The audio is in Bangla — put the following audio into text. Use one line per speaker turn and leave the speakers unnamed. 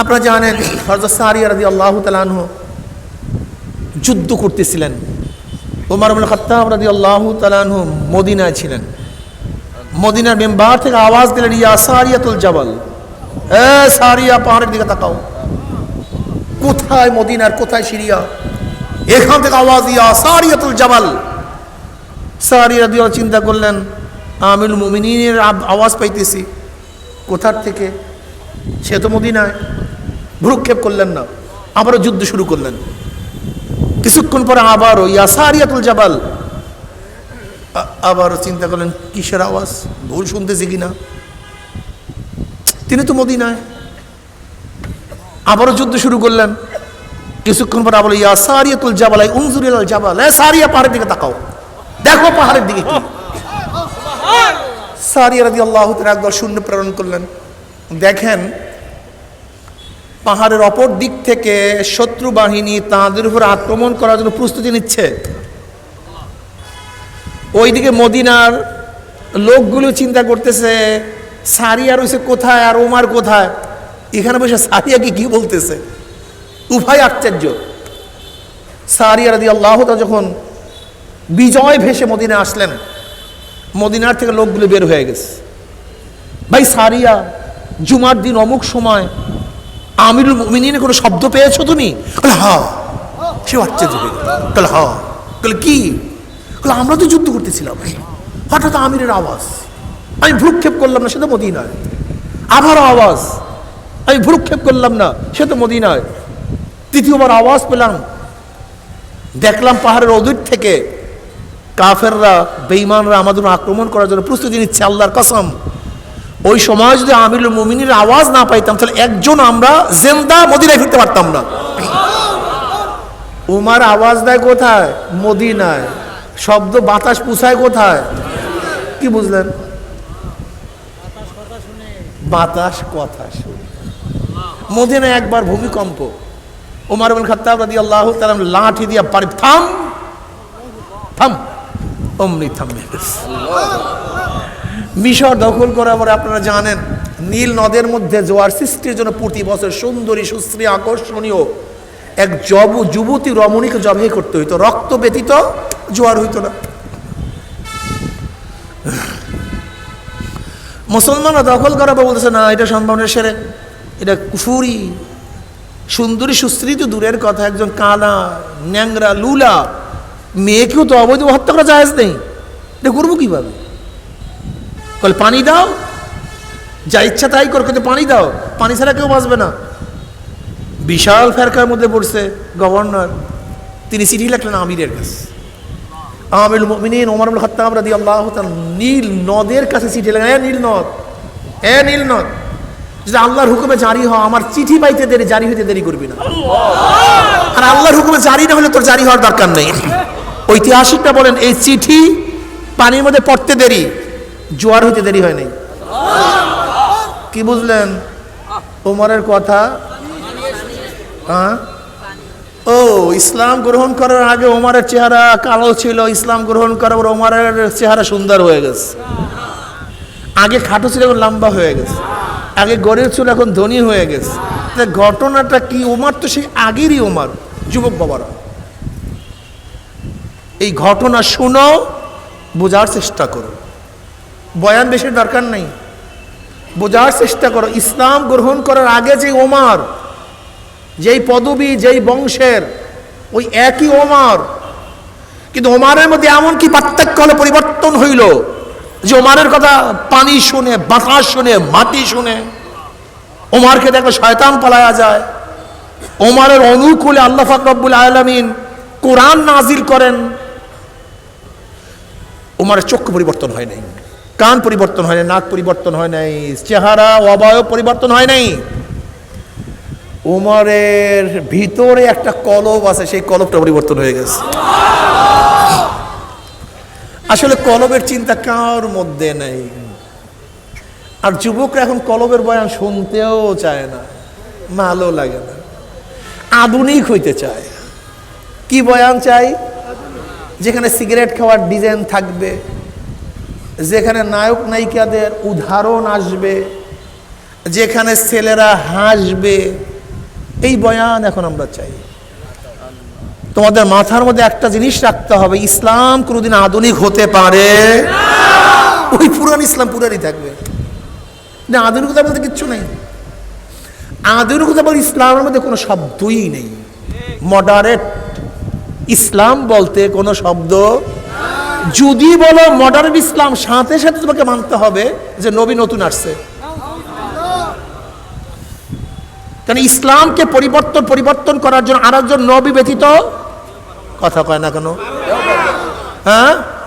আপনারা জানেন হরজত রাদি আল্লাহ তালানহ যুদ্ধ করতেছিলেন। ওমর আবুল খত্তাব রাদি আল্লাহ তালানহ মদিনায় ছিলেন। মদিনার মেম্বার থেকে আওয়াজ দিলেন, ইয়া সারিয়াতুল জাবাল, এ সারিয়া, পাহাড়ের দিকে তাকাও। কোথায় মদিনার কোথায় সিরিয়া? এখান থেকে আওয়াজ ইয়া সারিয়াতুল জাবাল। সারিয়া রাদি চিন্তা করলেন আমিল মুমিনের আওয়াজ পাইতেছি। কোথার থেকে? সে তো মদিনায়। ভ্রুক্ষেপ করলেন না, আবারও যুদ্ধ শুরু করলেন। কিছুক্ষণ পরে আবারও ইয়াসারিয়াতুল জাবাল আবারও চিন্তা করলেন, কিসের আওয়াজ? ভুল শুনতেছি কিনা তিনি তো মদিনায়। আবারও যুদ্ধ শুরু করলেন। কিছুক্ষণ পরে আবার ইয়াসারিয়াতুল জাবাল এই উনজুরিল জাবাল সারিয়া পাহাড়ের দিকে তাকাও। দেখো পাহাড়ের দিকে সারিয়া রাদি আল্লাহ একদল শূন্য প্রেরণ করলেন। দেখেন পাহাড়ের অপর দিক থেকে শত্রু বাহিনী তাঁদের উপর আক্রমণ করার জন্য প্রস্তুতি নিচ্ছে। ওইদিকে মদিনার লোকগুলো চিন্তা করতেছে, সারিয়া রয়েছে কোথায় আর ওমার কোথায়? এখানে বসে সারিয়াকে কি বলতেছে? উভয় আশ্চর্য। সারিয়া রাদি আল্লাহ যখন বিজয় ভেসে মদিনে আসলেন, মদিনার থেকে লোকগুলো বের হয়ে গেছে। ভাই, সারিয়া, জুমার দিন অমুক সময় আমিরুল মিনিনে কোনো শব্দ পেয়েছ তুমি? বলে হা। সে আশ্চর্য হয়ে গেল। বলে হা। বলে কি? বলে আমরা তো যুদ্ধ করতেছিলাম। হঠাৎ আমিরের আওয়াজ। আমি ভ্রুক্ষেপ করলাম না, সে তো মদিনায়। আবারও আওয়াজ। আমি ভ্রুক্ষেপ করলাম না, সে তো মদিনায়। তৃতীয়বার আওয়াজ পেলাম। দেখলাম পাহাড়ের অদূর থেকে কাফেররা, বেঈমানরা আমাদের আক্রমণ করার জন্য প্রস্তুতি নিচ্ছে, আল্লাহর কসম। ওই সময় যদি আমির মুমিনের আওয়াজ না পাইতাম, তাহলে একজন আমরা জেন্দা মদিনায় ফিরতে পারতাম না। উমার আওয়াজ দেয় কোথায়? মদিনায়। শব্দ বাতাস পুষায় কোথায়? কি বুঝলেন? বাতাস কথা শুনে। মদিনায় একবার ভূমিকম্প। উমার বিন খাত্তাব রাদিয়াল্লাহু তাআলা লাঠি দিয়া পারি থাম থাম, অমনি থামে। মিশর দখল করার পরে আপনারা জানেন, নীল নদের মধ্যে জোয়ার সৃষ্টির জন্য প্রতি বছর সুন্দরী, সুশ্রী, আকর্ষণীয় এক জব যুবতী রমণীকে জবাই করতে হইতো। রক্ত ব্যতীত জোয়ার হইতো না। মুসলমানরা দখল পর বলতেছে, না, এটা সম্ভাবনা সেরে। এটা কুফুরি। সুন্দরী, সুশ্রী তো দূরের কথা। একজন কালা, ন্যাংরা, লুলা, মেয়েকেও তো অবৈধ হত্যা করা যায় নেই। এটা করব কীভাবে? বলে পানি দাও। যা ইচ্ছা তাই কর, কিন্তু পানি দাও। পানি ছাড়া কেউ বাঁচবে না। বিশাল ফেরকার মধ্যে পড়ছে গভর্নর। তিনি চিঠি লিখলেন আমিরের কাছে। আমির মিনিন ওমর আব্দুল খাত্তাব রাদি আল্লাহ নীল নদের কাছে চিঠি লেখেন এ নীল নদ, এ নীল নদ, যদি আল্লাহর হুকুমে জারি হয় আমার চিঠি পাইতে দেরি, জারি হইতে দেরি করবি না। আর আল্লাহর হুকুমে জারি না হলে তোর জারি হওয়ার দরকার নেই। ঐতিহাসিকটা বলেন, এই চিঠি পানির মধ্যে পড়তে দেরি জোয়ার হইতে দেরি হয় নাই। কি বুঝলেন? ওমরের কথা? হ্যাঁ? ও, ইসলাম গ্রহণ করার আগে ওমরের চেহারা কালো ছিল, ইসলাম গ্রহণ করার পর ওমরের চেহারা সুন্দর হয়ে গেছে। আগে খাটো ছিল, এখন লম্বা হয়ে গেছে। আগে গরিব ছিল, এখন ধনী হয়ে গেছে। ঘটনাটা কি? ওমার তো সেই আগেরই ওমার, যুবক বাবারা। এই ঘটনা শুনো, বোঝার চেষ্টা করো। বয়ান বেশি দরকার নেই। বোঝার চেষ্টা করো। ইসলাম গ্রহণ করার আগে যে ওমার, যেই পদবী, যেই বংশের, ওই একই ওমার। কিন্তু ওমারের মধ্যে এমন কি পার্থক্য হলে, পরিবর্তন হইল যে ওমারের কথা পানি শুনে, বাতাস শুনে, মাটি শুনে ওমারকে দেখলে শয়তান পালায়া যায়। ওমারের অনুকূলে আল্লাহ ফাকরবুল আলমিন কোরআন নাজিল করেন। ওমারের চক্ষু পরিবর্তন হয় নাই। কান পরিবর্তন হয় নাই, নাক পরিবর্তন হয় নাই, চেহারা অবয়ব পরিবর্তন হয় নাই। ওমরের ভিতরে একটা কলব আছে, সেই কলবটা পরিবর্তন হয়ে গেছে। আসলে কলবের চিন্তা কার মধ্যে নেই। আর যুবকরা এখন কলবের বয়ান শুনতেও চায় না ভালো লাগে না, আধুনিক হইতে চায়। কি বয়ান চাই? যেখানে সিগারেট খাওয়ার ডিজাইন থাকবে যেখানে নায়ক নায়িকাদের উদাহরণ আসবে, যেখানে ছেলেরা হাসবে, এই বয়ান এখন আমরা চাই। তোমাদের মাথার মধ্যে একটা জিনিস রাখতে হবে, ইসলাম কোনোদিন আধুনিক হতে পারে। ওই পুরান ইসলাম পুরানই থাকবে। না, আধুনিকতা বলতে কিচ্ছু নেই। আধুনিকতা বলতে ইসলামের মধ্যে কোনো শব্দই নেই। মডারেট ইসলাম বলতে কোনো শব্দ যদি বলো মডার্ন ইসলাম, সাথে সাথে তোমাকে মানতে হবে যে নবী নতুন আসছে। কারণ ইসলামকে পরিবর্তন পরিবর্তন করার জন্য আর একজন নবী ব্যতীত কথা কয় না কেন? হ্যাঁ?